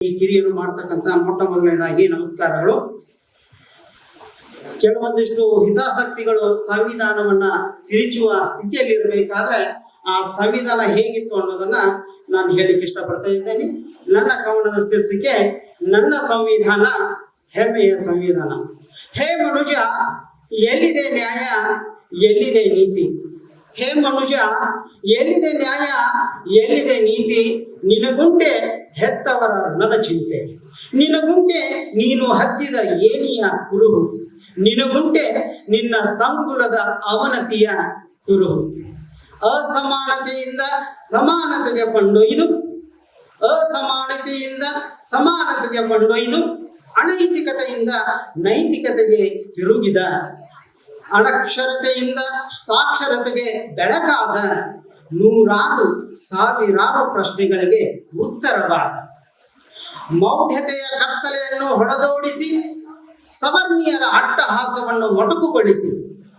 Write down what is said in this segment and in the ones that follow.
ಈ ಕಿರಿಯರು ಮಾಡ್ತಕ್ಕಂಥ ಮೊಟ್ಟ ಮೊದಲನೇದಾಗಿ ನಮಸ್ಕಾರಗಳು. ಕೆಲವೊಂದಿಷ್ಟು ಹಿತಾಸಕ್ತಿಗಳು ಸಂವಿಧಾನವನ್ನ ತಿರುಚುವ ಸ್ಥಿತಿಯಲ್ಲಿರಬೇಕಾದ್ರೆ ಆ ಸಂವಿಧಾನ ಹೇಗಿತ್ತು ಅನ್ನೋದನ್ನ ನಾನು ಹೇಳಿಕ್ಕೆ ಇಷ್ಟಪಡ್ತಾ ಇದ್ದೇನೆ. ನನ್ನ ಕವನದ ಶೀರ್ಷಿಕೆ, ನನ್ನ ಸಂವಿಧಾನ, ಹೆಮ್ಮೆಯ ಸಂವಿಧಾನ. ಹೇ ಮನುಜ, ಎಲ್ಲಿದೆ ನ್ಯಾಯ, ಎಲ್ಲಿದೆ ನೀತಿ? ಹೇ ಮನುಜ, ಎಲ್ಲಿದೆ ನ್ಯಾಯ, ಎಲ್ಲಿದೆ ನೀತಿ? ನಿನಗುಂಟೆ ಹೆತ್ತವರ ಋಣದ ಚಿಂತೆ. ನಿನಗುಂಟೆ ನೀನು ಹತ್ತಿದ ಏನಿಯ ಕುರುಹು. ನಿನಗುಂಟೆ ನಿನ್ನ ಸಂಕುಲದ ಅವನತಿಯ ಕುರುಹು. ಅಸಮಾನತೆಯಿಂದ ಸಮಾನತೆಗೆ ಕೊಂಡೊಯ್ದು. ಅಸಮಾನತೆಯಿಂದ ಸಮಾನತೆಗೆ ಕೊಂಡೊಯ್ದು. ಅನೈತಿಕತೆಯಿಂದ ನೈತಿಕತೆಗೆ ತಿರುಗಿದ. ಅನಕ್ಷರತೆಯಿಂದ ಸಾಕ್ಷರತೆಗೆ ಬೆಳಕಾದ. ನೂರಾರು, ಸಾವಿರಾರು ಪ್ರಶ್ನೆಗಳಿಗೆ ಉತ್ತರವಾದ ಮೌಢ್ಯತೆಯ ಕತ್ತಲೆಯನ್ನು ಹೊಡೆದೋಡಿಸಿ ಸವರ್ಣೀಯರ ಅಟ್ಟಹಾಸವನ್ನು ಮೊಟಕುಗೊಳಿಸಿ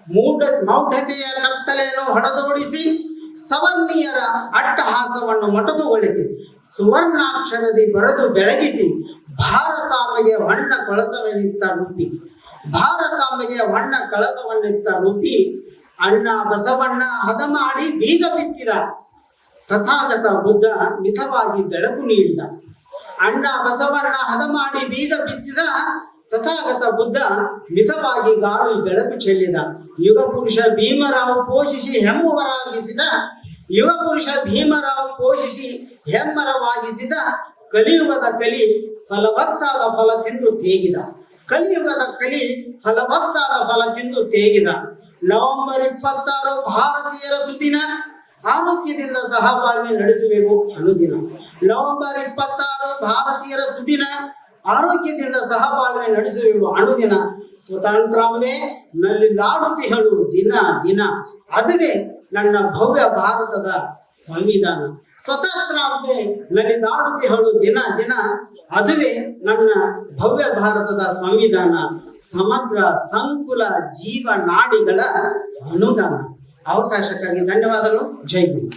ಮೂಢ ಮೌಢ್ಯತೆಯ ಕತ್ತಲೆಯನ್ನು ಹೊಡೆದೋಡಿಸಿ ಸವರ್ಣೀಯರ ಅಟ್ಟಹಾಸವನ್ನು ಮೊಟಕುಗೊಳಿಸಿ, ಸುವರ್ಣಾಕ್ಷರದಿ ಬರೆದು ಬೆಳಗಿಸಿ, ಭಾರತಾಂಬೆಗೆ ಹೊಣ್ಣ ಕಳಸವನ್ನಿತ್ತ ರೂಪಿ, ಭಾರತಾಂಬೆಗೆ ಹೊಣ್ಣ ಕಳಸವನ್ನಿತ್ತ ರೂಪಿ ಅಣ್ಣ ಬಸವಣ್ಣ ಹದ ಮಾಡಿ ಬೀಜ ಬಿತ್ತಿದ. ತಥಾಗತ ಬುದ್ಧ ಮಿತವಾಗಿ ಬೆಳಕು ನೀಡಿದ. ಅಣ್ಣ ಬಸವಣ್ಣ ಹದ ಮಾಡಿ ಬೀಜ ಬಿತ್ತಿದ. ತಥಾಗತ ಬುದ್ಧ ಮಿತವಾಗಿ ಗಾಳಿ ಬೆಳಕು ಚೆಲ್ಲಿದ. ಯುಗ ಪುರುಷ ಭೀಮರಾವ್ ಪೋಷಿಸಿ ಹೆಮ್ಮವರಾಗಿಸಿದ. ಯುಗ ಪುರುಷ ಭೀಮರಾವ್ ಪೋಷಿಸಿ ಹೆಮ್ಮರವಾಗಿಸಿದ. ಕಲಿಯುಗದ ಕಲಿ ಫಲವತ್ತಾದ ಫಲ ತಿಂದು ತೇಗಿದ. ಕಲಿಯುಗದ ಕಲಿ ಫಲವತ್ತಾದ ಫಲ ತಿಂದು ತೇಗಿದ. ನವೆಂಬರ್ ಇಪ್ಪತ್ತಾರು ಭಾರತೀಯರ ಸುದಿನ. ಆರೋಗ್ಯದಿಂದ ಸಹಬಾಳ್ವೆ ನಡೆಸಬೇಕು ಅನುದಿನ ನವೆಂಬರ್ ಇಪ್ಪತ್ತಾರು ಭಾರತೀಯರ ಸುದಿನ. ಆರೋಗ್ಯದಿಂದ ಸಹಬಾಳ್ವೆ ನಡೆಸುವೆವು ಅನುದಿನ ಸ್ವತಂತ್ರಾಂಬೆ ನಲ್ಲಿ ಲಾಡುತ್ತಿಹಳು ದಿನ ದಿನ. ಅದುವೇ ನನ್ನ ಭವ್ಯ ಭಾರತದ ಸಂವಿಧಾನ. ಸ್ವತಂತ್ರ ನಲ್ಲಿ ನಡೆದಾಡುತ್ತಿಹಳು ದಿನ ದಿನ, ಅದುವೇ ನನ್ನ ಭವ್ಯ ಭಾರತದ ಸಂವಿಧಾನ, ಸಮಗ್ರ, ಸಂಕುಲ ಜೀವನಾಡಿಗಳ ಅನುದಾನ. ಅವಕಾಶಕ್ಕಾಗಿ ಧನ್ಯವಾದಗಳು. ಜೈ ಗುರು